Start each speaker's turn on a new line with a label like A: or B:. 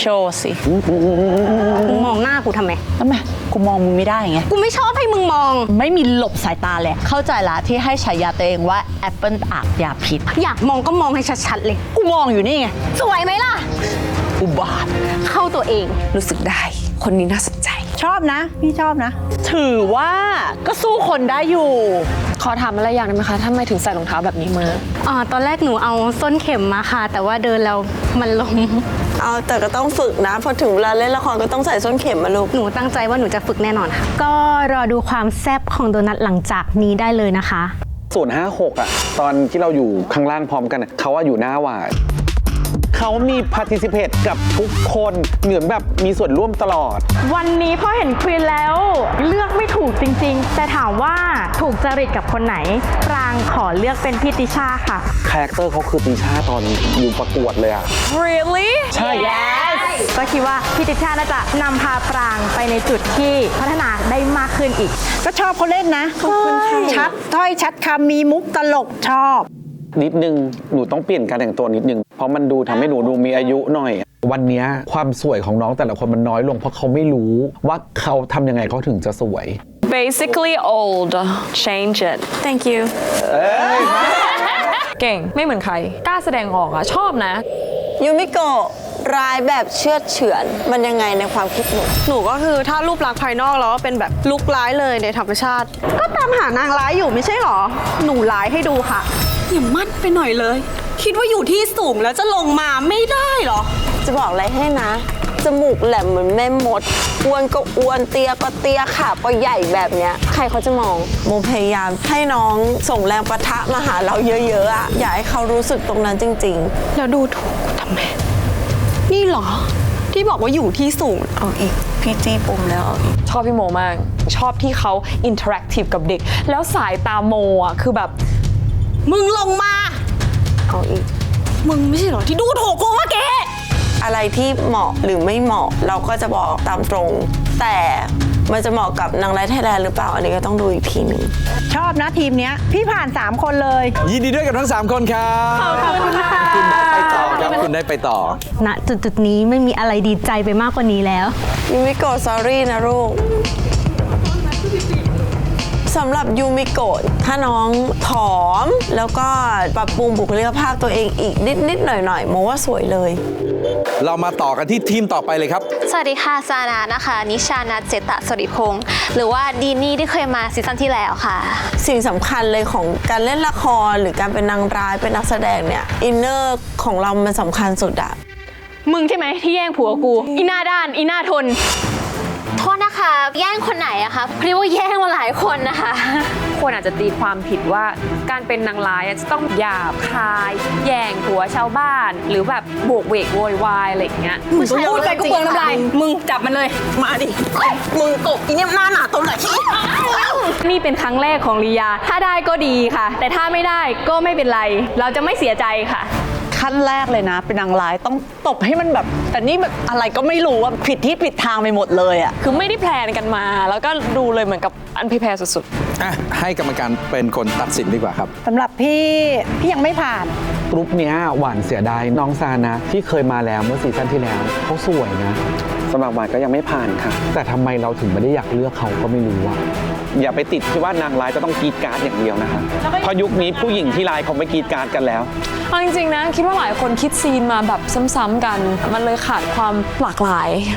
A: โชว์สิ
B: มึงมองหน้ากูทำไม
A: ทำไมกูมองมึงไม่ได้ไง
B: กูไม่ชอบให้มึงมอง
A: ไม่มีหลบสายตาเลยเข้าใจละที่ให้ฉายาตัวเองว่าแอปเปิลอาบยาพิษ
B: อยากมองก็มองให้ชัดๆเลย
A: กูมองอยู่นี่ไง
B: สวยไหมล่ะ
A: อุบาท
B: เข้าตัวเอง
C: รู้สึกได้ คนนี้น่าสนใจ
A: ชอบนะ พี่ชอบนะ ถือว่าก็สู้คนได้อยู่
C: ขอถามอะไรอย่างได้ไหมคะทำไมถึงใส่รองเท้าแบบนี้มา
B: อ่าตอนแรกหนูเอาส้นเข็มมาค่ะ แต่ว่าเดินแล้วมันล้ม
D: เอาแต่ก็ต้องฝึกนะพอถึงเวลาเล่นละครก็ต้องใส่ส้นเข็มมาลูก
B: หนูตั้งใจว่าหนูจะฝึกแน่นอนค่ะ ก็รอดูความแซ่บของโดนัทหลังจากนี้ได้เลยนะคะ
E: ศูนย์ห้าหกอะ ตอนที่เราอยู่ข้างล่างพร้อมกันอะเขาว่าอยู่หน้าหวาย เขามี participate กับทุกคนเหมือนแบบมีส่วนร่วมตลอด
F: วันนี้พอเห็นควีนแล้ว เลือกไม่ถูกจริงๆ แต่ถามว่าถูกจริตกับคนไหน ปรางขอเลือกเป็นพี่ติชาค่ะ
E: คาแรคเตอร์เขาคือตีชาตอนอยู่ประกวดเลยอะ
F: really
E: ใช่
F: ก็คิดว่าพี่ติชาน่าจะนำพาปรางไปในจุดที่พัฒนาได้มากขึ้นอีก
A: ก็ชอบเขาเล่นนะชัดถ้อยชัดคำมีมุกตลกชอบ
E: นิดนึง หนูต้องเปลี่ยนการแต่งตัวนิดนึง เพราะมันดูทำให้หนูดูมีอายุหน่อย วันเนี้ยความสวยของน้องแต่ละคนมันน้อยลง เพราะเขาไม่รู้ว่าเขาทำยังไงเขาถึงจะสวย
G: basically old change it
C: thank you
G: เก่งไม่เหมือนใครกล้าแสดงออกอะชอบนะ
D: ยูมิโกะร้ายแบบเชื่อดเฉือน มันยังไงในความคิดหนู
H: หนูก็คือถ้ารูปลักษณ์ภายนอกแล้วเป็นแบบลุกร้ายเลยในธรรมชาติ ก็ตามหานางร้ายอยู่ไม่ใช่หรอ หนูร้ายให้ดูค่ะ อย่ามั่นไปหน่อยเลย คิดว่าอยู่ที่สูงแล้วจะลงมาไม่ได้หรอ
D: จะบอกอะไรให้นะ จมูกแหลมเหมือนแม่มด อ้วนก็อ้วนเตียก็เตียขาก็ใหญ่แบบเนี้ย ใครเขาจะมอง โมพยายามให้น้องส่งแรงประทะมาหาเราเยอะๆอะอยากให้เขารู้สึกตรงนั้นจริงๆ
H: แล้วดูถูกกูทำไม นี่เหรอ ที่บอกว่าอยู่ที่สูง
D: เอาอีก พี่จี้ปุ่มแล้วเอาอีก
G: ชอบพี่โมมาก ชอบที่เขาอินเทอร์แอคทีฟกับเด็ก แล้วสายตาโมอะคือแบบ
H: มึงลงมา
D: เอาอีก
H: มึงไม่ใช่เหรอที่ดูถูกกูเมื่อกี้
D: อะไรที่เหมาะหรือไม่เหมาะเราก็จะบอกตามตรง แต่มันจะเหมาะกับนางร้ายไทยแลนด์หรือเปล่า อันนี้ก็ต้องดูอีกทีหนึง
A: ชอบนะทีมเนี้ย พี่ผ่าน 3 คนเลย
I: ยินดีด้วยกับทั้ง 3 คนครับขอบคุณค่ะคุณได้ไปต่อครับคุณได้ไปต่อ
B: ณจุดจุดๆนี้ไม่มีอะไรดีใจไปมากกว่านี้แล้ว
D: ยูมิโกะ sorry นะลูก สำหรับยูมิโกะถ้าน้องผอม แล้วก็ปรับปรุงบุคลิกภาพตัวเองอีกนิดนิดๆหน่อยหน่อยๆโมว่าสวยเลย
I: เรามาต่อกันที่ทีมต่อไปเลยครับ
J: สวัสดีค่ะซานานะคะ นิชานัทเจตะสริพงศ์หรือว่าดีนี่ที่เคยมาซีซั่นที่แล้วค่ะ
D: สิ่งสำคัญเลยของการเล่นละครหรือการเป็นนางร้ายเป็นนักแสดงเนี่ยอินเนอร์ของเรามันสำคัญสุดอะ
F: มึงใช่ไหมที่แย่งผัวกู อีหน้าด้าน อีหน้าทน
J: โทษนะ คะแย่งคนไหนอะคะพอดีว่าแย่งมาหลายคนนะคะ
G: คนอาจจะตีความผิดว่าการเป็นนางร้ายอะจะต้องหยาบคาย แย่งผัวชาวบ้าน หรือแบบโบกเวกโวยวายอะไรอย่างเงี้ย
H: พูดไปกูเปลืองน้ำลายมึงจับมันเลย มาดิ มึงกบอีเนี่ยหน้าหนาตรงไหน
F: นี่เป็นครั้งแรกของลียา ถ้าได้ก็ดีค่ะ แต่ถ้าไม่ได้ก็ไม่เป็นไร เราจะไม่เสียใจค่ะ
A: ขั้นแรกเลยนะ เป็นนางร้ายต้องตบให้มันแบบ แต่นี่แบบอะไรก็ไม่รู้ว่าผิดที่ผิดทางไปหมดเลยอะ
G: คือไม่ได้แพลนกันมา แล้วก็ดูเลยเหมือนกับอันพิแพรสุดๆ
I: อะให้กรรมการเป็นคนตัดสินดีกว่าครับ
A: สำหรับพี่ พี่ยังไม่ผ่าน
E: กรุ๊ปเนี้ยหวานเสียดายน้องซานะ ที่เคยมาแล้วเมื่อซีซั่นที่แล้วเขาสวยนะ สำหรับหวานก็ยังไม่ผ่านค่ะ แต่ทำไมเราถึงไม่ได้อยากเลือกเขาก็ไม่รู้อะอย่าไปติดที่ว่านางร้ายจะต้องกรีดกราร์ดอย่างเดียวนะคะเพราะยุคนี้ผู้หญิงที่ร้ายเขาไม่กรีดกราร์ดกันแล้ว
G: เอาจริงๆนะคิดว่าหลายคนคิดซีนมาแบบซ้ำๆกัน มันเลยขาดความหลากหลาย